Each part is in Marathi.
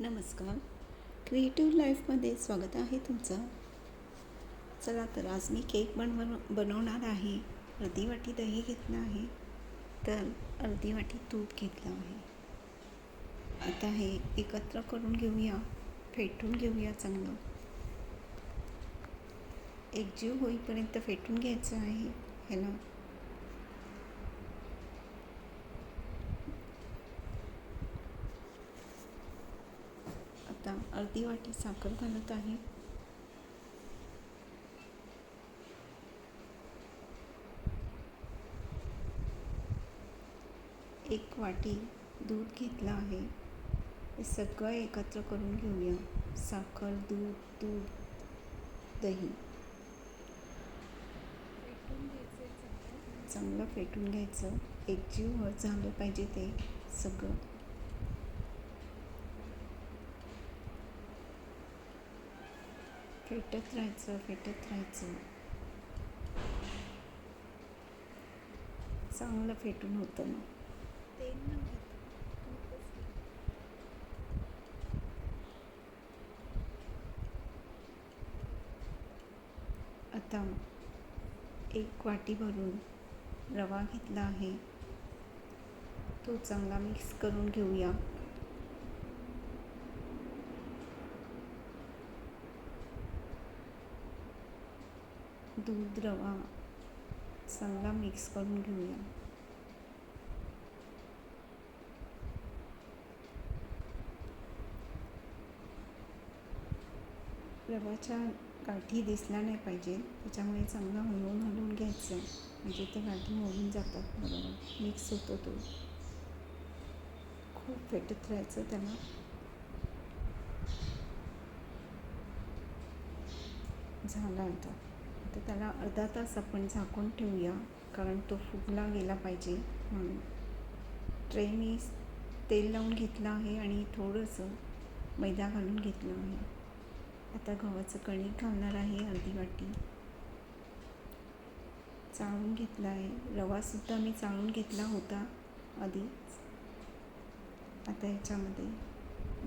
नमस्कार. क्रिएटिव्ह लाईफमध्ये स्वागत आहे तुमचं. चला तर आज मी केक बनव बनवणार आहे. अर्धी वाटी दही घेतलं आहे. तर अर्धी वाटी तूप घेतलं आहे. आता हे एकत्र करून घेऊया. फेटून घेऊया चांगलं. एकजीव होईपर्यंत फेटून घ्यायचं आहे. ह्याला आता अर्धी वाटी साखर घालत आहे. एक वाटी दूध घेतलं आहे. हे सगळं एकत्र करून घेऊया. साखर दूध दूध दही. चांगलं फेटून घ्यायचं. एकजीव झालं पाहिजे ते सगळं. फेटत राहायचं फेटत राहायचं. चांगलं फेटून होतं मग आता एक वाटी भरून रवा घेतला आहे. तो चांगला मिक्स करून घेऊया. दूध रवा चांगला मिक्स करून घेऊया. रवाच्या गाठी दिसल्या नाही पाहिजे त्याच्यामुळे चांगला हलवून हलवून घ्यायचं. म्हणजे ते गाठी मोडून जातात बरोबर. मिक्स होतो तो. खूप फेटत राहायचं त्याला. झाला आता. तर त्याला अर्धा तास आपण झाकून ठेवूया कारण तो फुगला गेला पाहिजे म्हणून. ट्रे मी तेल लावून घेतलं आहे आणि थोडंसं मैदा घालून घेतलं आहे. आता गव्हाचं कणिक घालणार आहे अर्धी वाटी. चाळून घेतला आहे. रवासुद्धा मी चाळून घेतला होता आधीच. आता ह्याच्यामध्ये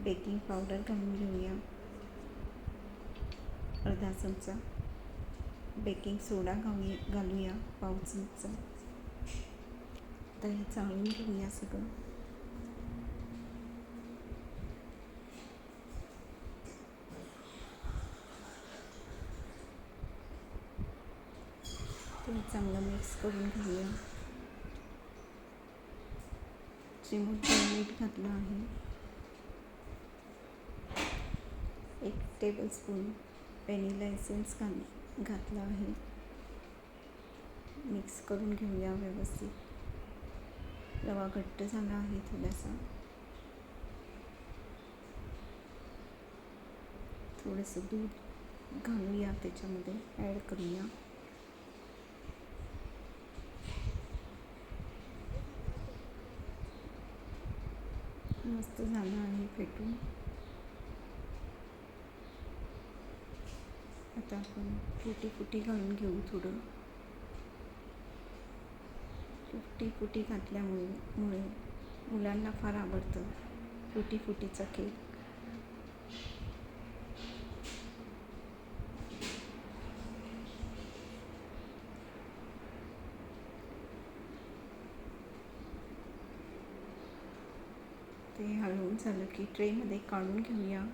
बेकिंग पावडर घालून घेऊया. अर्धा चमचा. बेकिंग सोडा घालूया घालूया पाव चमचा तर हे चाळून घेऊया सगळं. ते चांगलं मिक्स करून घेऊया चिमूटभर मीठ घातलं आहे. एक टेबलस्पून व्हॅनिला एसेन्स घाल घातला आहे. मिक्स करून घेऊया व्यवस्थित. रवा घट्ट झाला आहे थोडासा. थोडंसं दूध घालूया त्याच्यामध्ये ॲड करूया. मस्त झालं आहे फेटून आता आपण फुटी फुटी घालून घेऊ थोडं. फुटी फुटी घातल्यामुळे मुळे मुलांना फार आवडतं फुटी फुटीचा केक. ते हळवून झालं की ट्रेमध्ये काढून घेऊया.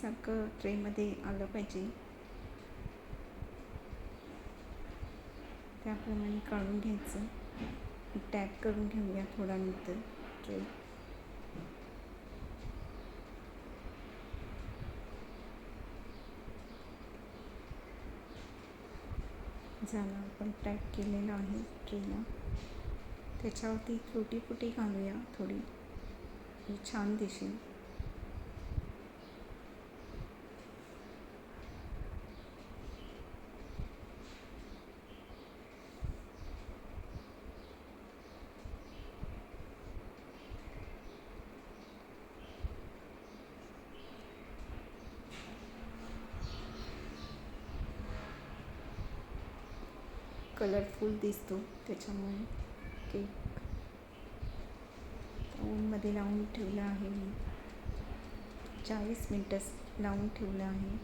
सारखं ट्रेमध्ये आलं पाहिजे. त्याप्रमाणे काढून घ्यायचं. टॅप करून घेऊया थोड्यानंतर नंतर ट्रे झाला आपण टॅप केलेला आहे ट्रेला त्याच्यावरती फ्रुटी फुटी घालूया थोडी. छान दिसेल. कलरफुल दिसतो त्याच्यामुळे केक ओव्हनमध्ये लावून ठेवला आहे मी. चाळीस मिनटं लावून ठेवलं आहे.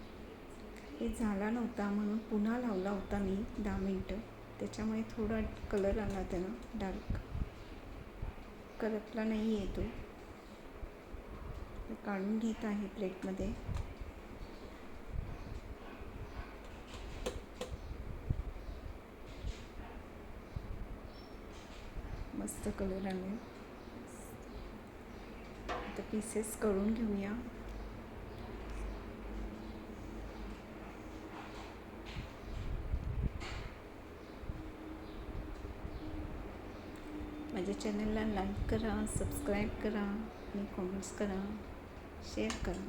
हे झाला नव्हता म्हणून पुन्हा लावला होता मी दहा मिनटं त्याच्यामुळे थोडा कलर आला त्याला डार्क करपला नाही येतो काढून घेत आहे प्लेटमध्ये मस्त कलर आले. आता पीसेस करून घेऊया. माझ्या चॅनलला लाईक करा सबस्क्राईब करा आणि कॉमेंट्स करा. शेअर करा.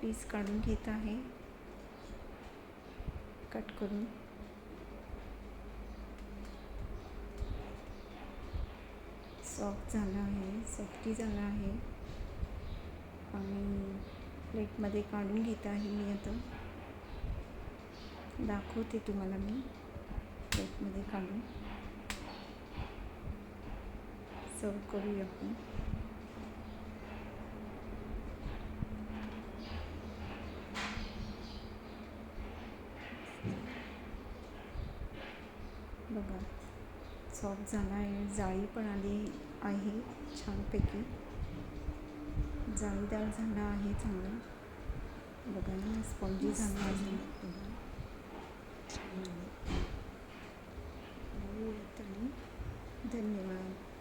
पीस काढून घेत आहे. कट करून. सॉफ्ट झालं आहे सॉफ्टी झालं आहे. आणि प्लेटमध्ये काढून घेत आहे मी आता. दाखवते तुम्हाला मी प्लेटमध्ये काढून. सर्व करूया आपण बघा सॉफ्ट झाला आहे. जाळी पण आली आहे छानपैकी. जाळीदार झाला आहे चांगला. बघा ना स्पॉन्जी झाला आहे. धन्यवाद.